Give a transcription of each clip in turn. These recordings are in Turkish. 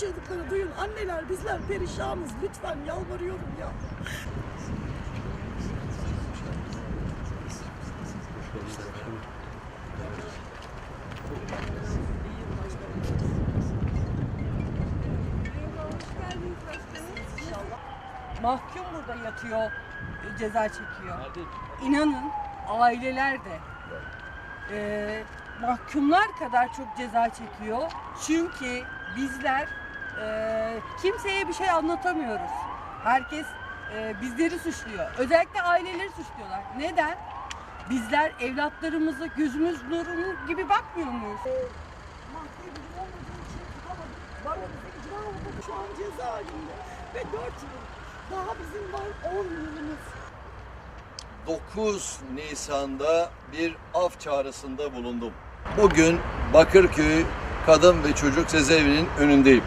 çığlıkları duyun. Anneler bizler perişanız. Lütfen yalvarıyorum ya. Mahkum burada yatıyor, ceza çekiyor. İnanın aileler de e, mahkumlar kadar çok ceza çekiyor. Çünkü bizler e, kimseye bir şey anlatamıyoruz. Herkes e, bizleri suçluyor. Özellikle aileleri suçluyorlar. Neden? Bizler evlatlarımızı gözümüz nurun gibi bakmıyor muyuz? Mahkeme. Şu an cezaevinde. Ve 4 yıl. Daha bizim var 10 yılımız. 9 Nisan'da bir af çağrısında bulundum. Bugün Bakırköy Kadın ve Çocuk Cezaevinin önündeyim.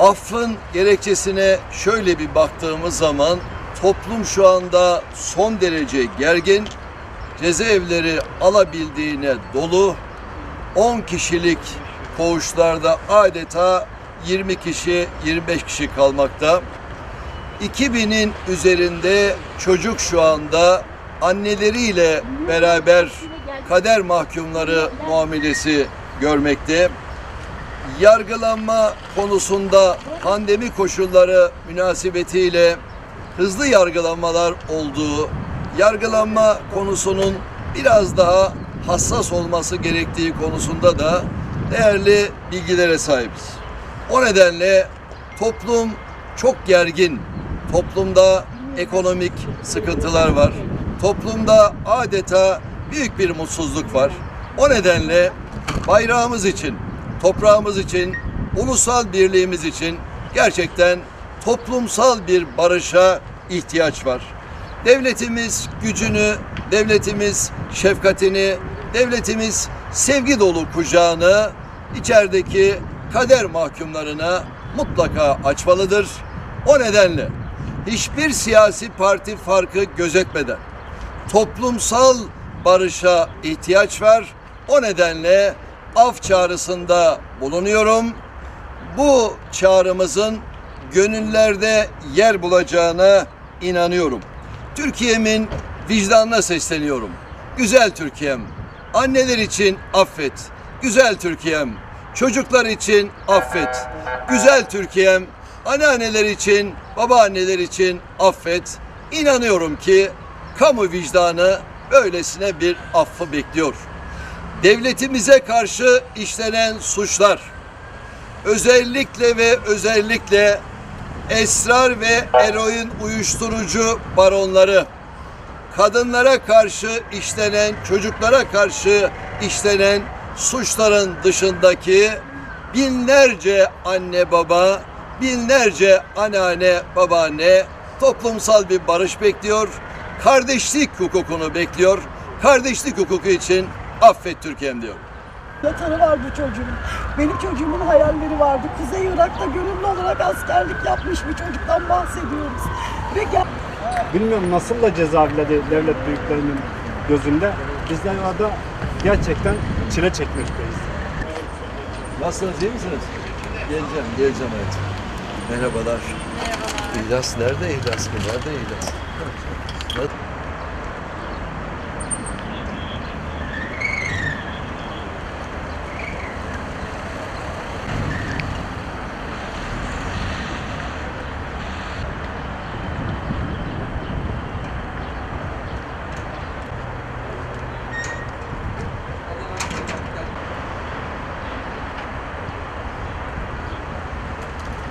Affın gerekçesine şöyle bir baktığımız zaman toplum şu anda son derece gergin. Cezaevleri alabildiğine dolu. 10 kişilik koğuşlarda adeta 20 kişi, 25 kişi kalmakta. 2000'in üzerinde çocuk şu anda anneleriyle beraber kader mahkumları muamelesi görmekte. Yargılanma konusunda pandemi koşulları münasebetiyle hızlı yargılanmalar olduğu, yargılanma konusunun biraz daha hassas olması gerektiği konusunda da değerli bilgilere sahibiz. O nedenle toplum çok gergin. Toplumda ekonomik sıkıntılar var. Toplumda adeta büyük bir mutsuzluk var. O nedenle bayrağımız için, toprağımız için, ulusal birliğimiz için gerçekten toplumsal bir barışa ihtiyaç var. Devletimiz gücünü, devletimiz şefkatini, devletimiz sevgi dolu kucağını içerideki kader mahkumlarına mutlaka açmalıdır. O nedenle hiçbir siyasi parti farkı gözetmeden toplumsal barışa ihtiyaç var. O nedenle af çağrısında bulunuyorum. Bu çağrımızın gönüllerde yer bulacağına inanıyorum. Türkiye'min vicdanına sesleniyorum. Güzel Türkiye'm, anneler için affet. Güzel Türkiye'm, çocuklar için affet. Güzel Türkiye'm, anneanneler için, babaanneler için affet. İnanıyorum ki kamu vicdanı böylesine bir affı bekliyor. Devletimize karşı işlenen suçlar, özellikle ve özellikle esrar ve eroin uyuşturucu baronları, kadınlara karşı işlenen, çocuklara karşı işlenen suçların dışındaki binlerce anne baba, binlerce anneanne babaanne toplumsal bir barış bekliyor. Kardeşlik hukukunu bekliyor. Kardeşlik hukuku için affet Türkiye'm diyor. Yatarı var bu çocuğun. Benim çocuğumun hayalleri vardı. Kuzey Irak'ta gönüllü olarak askerlik yapmış bir çocuktan bahsediyoruz. Ve gel Bilmiyorum nasıl da cezaevleri devlet büyüklerinin gözünde. Bizler orada gerçekten çile çekmekteyiz. Nasılsınız, iyi misiniz? Geleceğim, geleceğim hayatım. Merhabalar. Merhabalar. İhlas nerede İhlas mı? Nerede İhlas?